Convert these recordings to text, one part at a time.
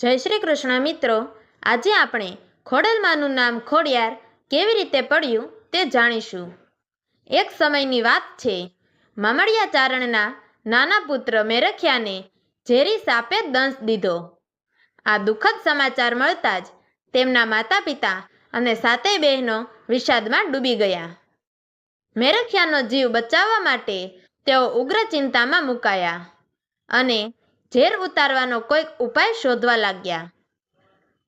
જય શ્રી કૃષ્ણ, મિત્રો. આજે આપણે ખોડલમાનું નામ ખોડિયાર કેવી રીતે પડ્યું તે જાણીશું. એક સમયની વાત છે. મામડિયા ચારણના નાના પુત્ર મેરખિયાને ઝેરી સાપે દંશ દીધો. આ દુઃખદ સમાચાર મળતા જ તેમના માતા પિતા અને સાતેય બહેનો વિષાદમાં ડૂબી ગયા. મેરખિયાનો જીવ બચાવવા માટે તેઓ ઉગ્ર ચિંતામાં મુકાયા અને ઝેર ઉતારવાનો કોઈક ઉપાય શોધવા લાગ્યા.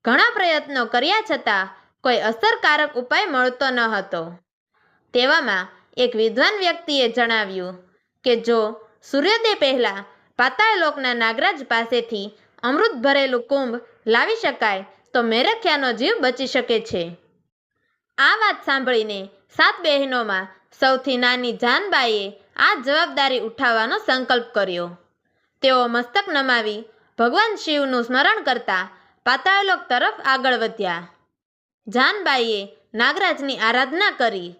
ઘણા પ્રયત્નો કર્યા છતાં કોઈ અસરકારક ઉપાય મળતો ન હતો. તેવામાં એક વિદ્વાન વ્યક્તિએ જણાવ્યું કે જો સૂર્યોદય પહેલાં પાતાળલોકના નાગરાજ પાસેથી અમૃત ભરેલું કુંભ લાવી શકાય, તો મેરખ્યાનો જીવ બચી શકે છે. આ વાત સાંભળીને સાત બહેનોમાં સૌથી નાની જાનબાઈએ આ જવાબદારી ઉઠાવવાનો સંકલ્પ કર્યો. તેઓ મસ્તક નમાવી ભગવાન શિવનું સ્મરણ કરતા પાતાળલોક તરફ આગળ વધ્યા. જાનબાઈએ નાગરાજની આરાધના કરી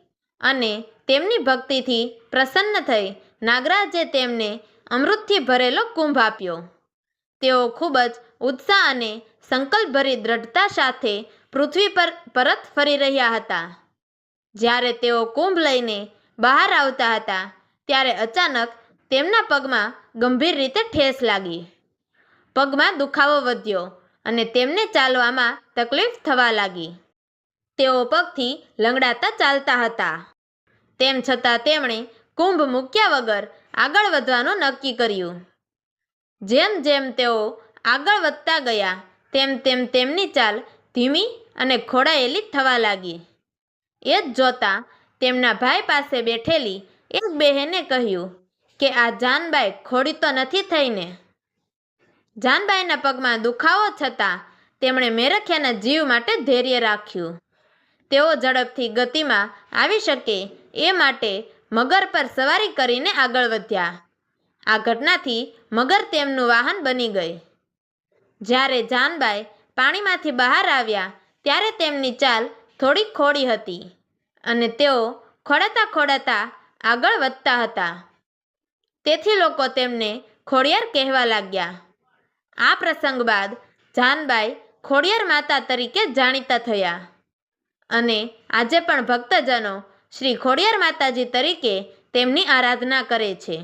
અને તેમની ભક્તિથી પ્રસન્ન થઈ નાગરાજે તેમને અમૃતથી ભરેલો કુંભ આપ્યો. તેઓ ખૂબ જ ઉત્સાહ અને સંકલ્પભરી દ્રઢતા સાથે પૃથ્વી પર પરત ફરી રહ્યા હતા. જ્યારે તેઓ કુંભ લઈને બહાર આવતા હતા, ત્યારે અચાનક તેમના પગમાં ગંભીર રીતે ઠેસ લાગી. પગમાં દુખાવો વધ્યો અને તેમને ચાલવામાં તકલીફ થવા લાગી. તેઓ પગથી લંગડાતા ચાલતા હતા. તેમ છતાં તેમણે કુંભ મૂક્યા વગર આગળ વધવાનું નક્કી કર્યું. જેમ જેમ તેઓ આગળ વધતા ગયા, તેમ તેમ તેમની ચાલ ધીમી અને ખોડાયેલી થવા લાગી. એ જ જોતા તેમના ભાઈ પાસે બેઠેલી એક બહેને કહ્યું કે આ જાનબાઈ ખોડી તો નથી થઈને. જાનબાઈના પગમાં દુખાવો છતાં તેમણે મેરખિયાના જીવ માટે ધૈર્ય રાખ્યું. તેઓ ઝડપથી ગતિમાં આવી શકે એ માટે મગર પર સવારી કરીને આગળ વધ્યા. આ ઘટનાથી મગર તેમનું વાહન બની ગઈ જ્યારે જાનબાઈ પાણીમાંથી બહાર આવ્યા ત્યારે તેમની ચાલ થોડી ખોડી હતી અને તેઓ ખોડાતા ખોડાતા આગળ વધતા હતા. તેથી લોકો તેમને ખોડિયાર કહેવા લાગ્યા. આ પ્રસંગ બાદ જાનબાઈ ખોડિયાર માતા તરીકે જાણીતા થયા. અને આજે પણ ભક્તજનો શ્રી ખોડિયાર માતાજી તરીકે તેમની આરાધના કરે છે.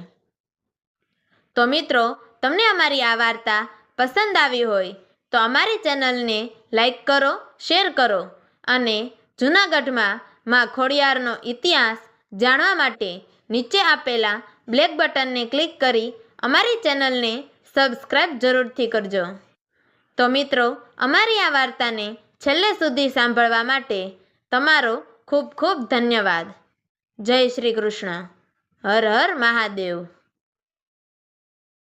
તો મિત્રો, તમને અમારી આ વાર્તા પસંદ આવી હોય તો અમારી ચેનલને લાઈક કરો, શેર કરો અને જૂનાગઢમાં માં ખોડિયારનો ઇતિહાસ જાણવા માટે નીચે આપેલા બ્લેક બટનને ક્લિક કરી અમારી ચેનલને સબસ્ક્રાઈબ જરૂરથી કરજો. તો મિત્રો, અમારી આ વાર્તાને છેલ્લે સુધી સાંભળવા માટે તમારો ખૂબ ખૂબ ધન્યવાદ. જય શ્રી કૃષ્ણ. હર હર મહાદેવ.